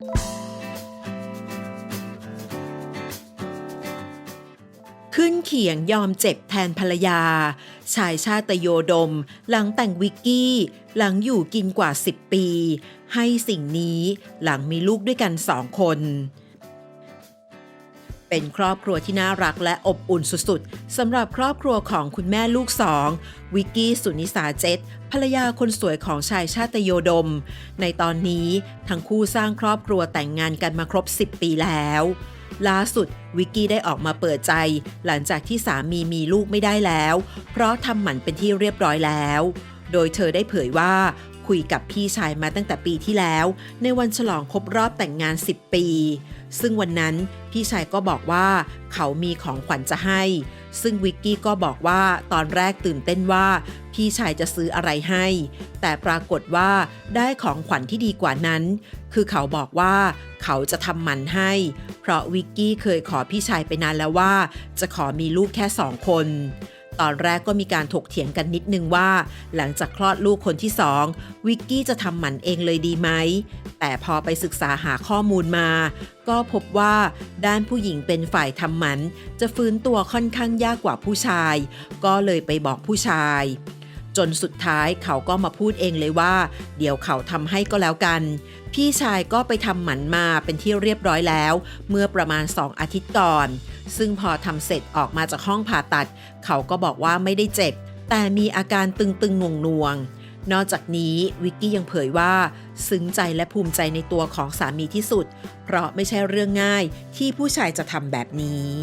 ขึ้นเขียงยอมเจ็บแทนภรรยา ชายชาตโยดม หลังแต่งวิกกี้ หลังอยู่กินกว่า 10 ปี ให้สิ่งนี้หลังมีลูกด้วยกันสองคน เป็นครอบครัวที่น่ารักและอบอุ่นสุดๆสำหรับครอบครัวของคุณแม่ลูกสองวิกกี้สุนิสาเจตภรรยาคนสวยของชายชาตโยดม ในตอนนี้ทั้งคู่สร้างครอบครัวแต่งงานกันมาครบ 10 ปีแล้วล่าสุดวิกกี้ได้ออกมาเปิดใจ หลังจากที่สามีมีลูกไม่ได้แล้ว เพราะทำหมันเป็นที่เรียบร้อยแล้ว โดยเธอได้เผยว่า คุยกับพี่ชายมาตั้งแต่ปีที่แล้ว ในวันฉลองครบรอบแต่งงาน 10 ปี ซึ่งวันนั้นพี่ชายก็บอกว่าเขามีของขวัญจะให้ ซึ่งวิกกี้ก็บอกว่าตอนแรกตื่นเต้นว่า พี่ชายจะซื้ออะไรให้ แต่ปรากฏว่าได้ของขวัญที่ดีกว่านั้น คือเขาบอกว่าเขาจะทำหมันให้ เพราะวิกกี้เคยขอพี่ชายไปนานแล้วว่า จะขอมีลูกแค่สองคน ตอนแรกก็มีการถกเถียงกันนิดนึงว่า หลังจากคลอดลูกคนที่สองวิกกี้จะทำหมันเองเลยดีไหม แต่พอไปศึกษาหาข้อมูลมา ก็พบว่าด้านผู้หญิงเป็นฝ่ายทำหมัน จะฟื้นตัวค่อนข้างยากกว่าผู้ชาย ก็เลยไปบอกผู้ชาย จนสุดท้ายเขาก็มาพูดเองเลยว่า เดี๋ยวเขาทำให้ก็แล้วกัน พี่ชายก็ไปทำหมันมาเป็นที่เรียบร้อยแล้ว เมื่อประมาณ2อาทิตย์ก่อน ซึ่งพอทำเสร็จออกมาจากห้องผ่าตัด เขาก็บอกว่าไม่ได้เจ็บ แต่มีอาการตึงๆงวงๆ นอกจากนี้วิกกี้ยังเผยว่า ซึ้งใจและภูมิใจในตัวของสามีที่สุด เพราะไม่ใช่เรื่องง่ายที่ผู้ชายจะทำแบบนี้